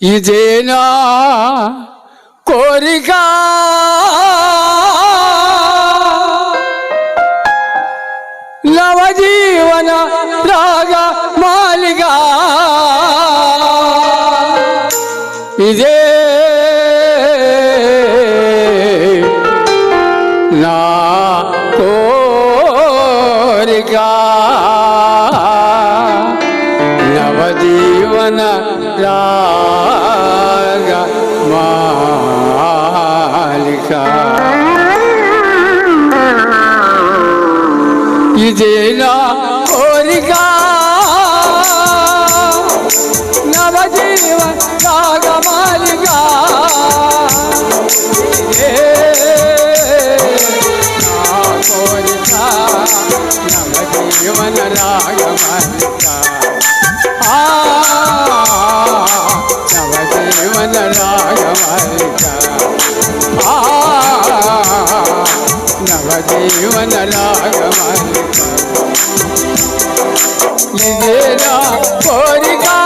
ఇదేనా కోరిక నవజీవన రాగ మాలిక ఇదే నా కోరిక మాలిక ఇదే నా కోరిక. నవజీవన రాగ మాలిక ఇదే నా కోరిక నవజీవన రాగ నవజీవన రాగమలిక ನವಜೀವನ ರಾಗಮ ಇದೇನಾ ಕೋರಿಕಾ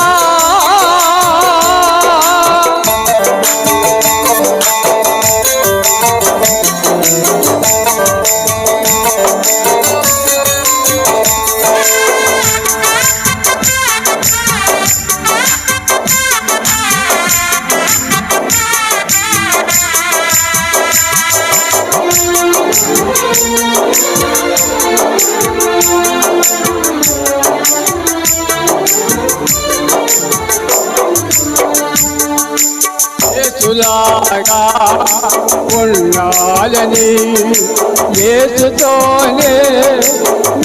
యేసులాగా ఉండాలని యేసుతోనే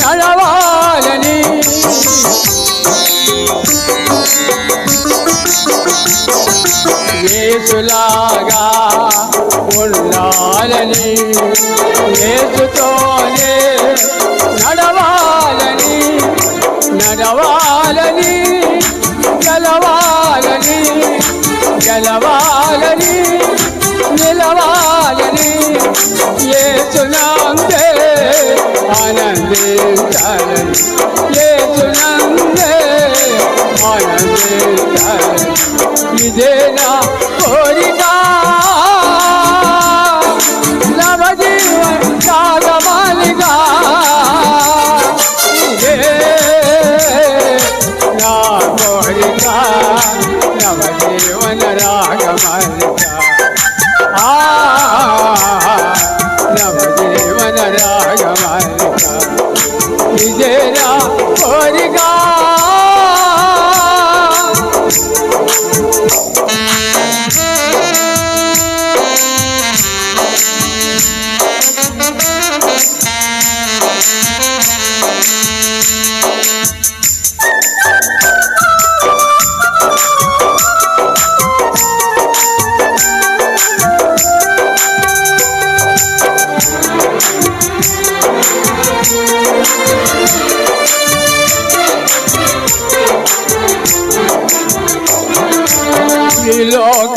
నడవాలని. యేసులాగా ఉండాలని యేసుతోనే నడవాలని నడవాలని. గెలవాలని నిలవాలని ఏ చునందే ఆనందించాలని ఏ చునందే ఆనందించాలని. ఇదే నా కోరిక নিজেরা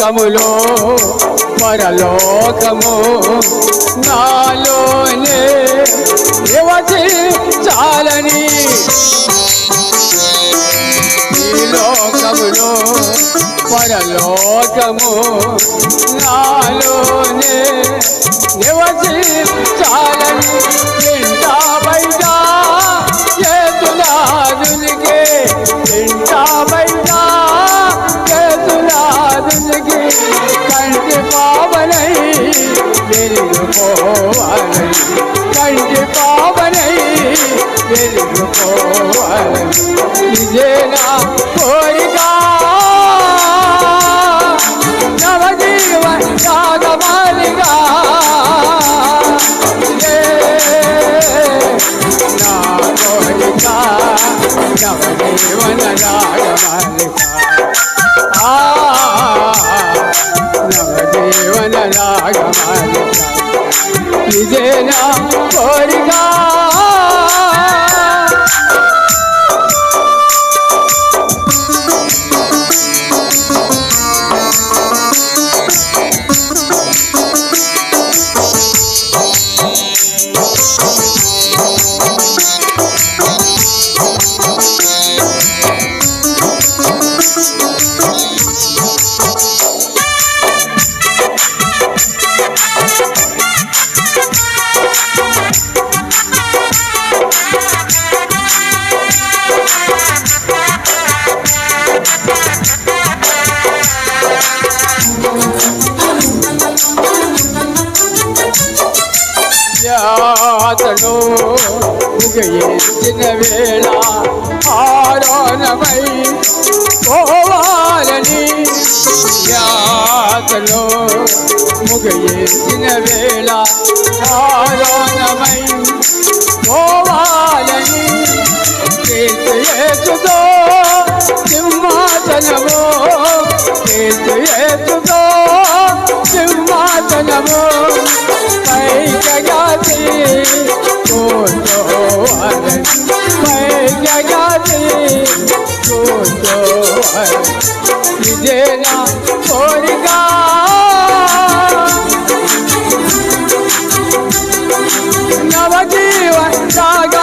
లోకములో పరలోకము నాలోనే యువతి చాలని? ఈ లోకములో పరలోకము నాలోనే యువతి చాలని? ఇంటా బయట போவாள் கண்டு பாவனை எழுந்து போவாள் இதே நான் போய்கா நவஜீவன் யாகமானிகா நவஜீவன ராகமானிகா ஆ রাগ নিজে না করি నా ముగించిన వేళ ఆరోణమై పోవాలని యాతలో ముగించిన వేళ ఆరోణమై పోవాలని కేసుతో సింహాసనము కేసుతో तुझे ना छोड़गा नवजीव राग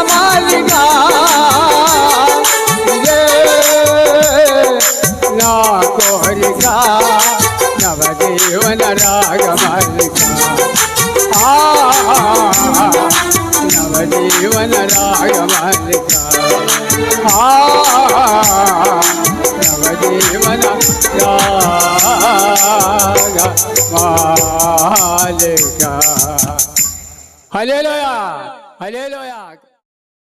नवजीवन नवजीवन राग मालिका। आ నవజీవన రాగమాలిక హలేలోయ హలేలోయ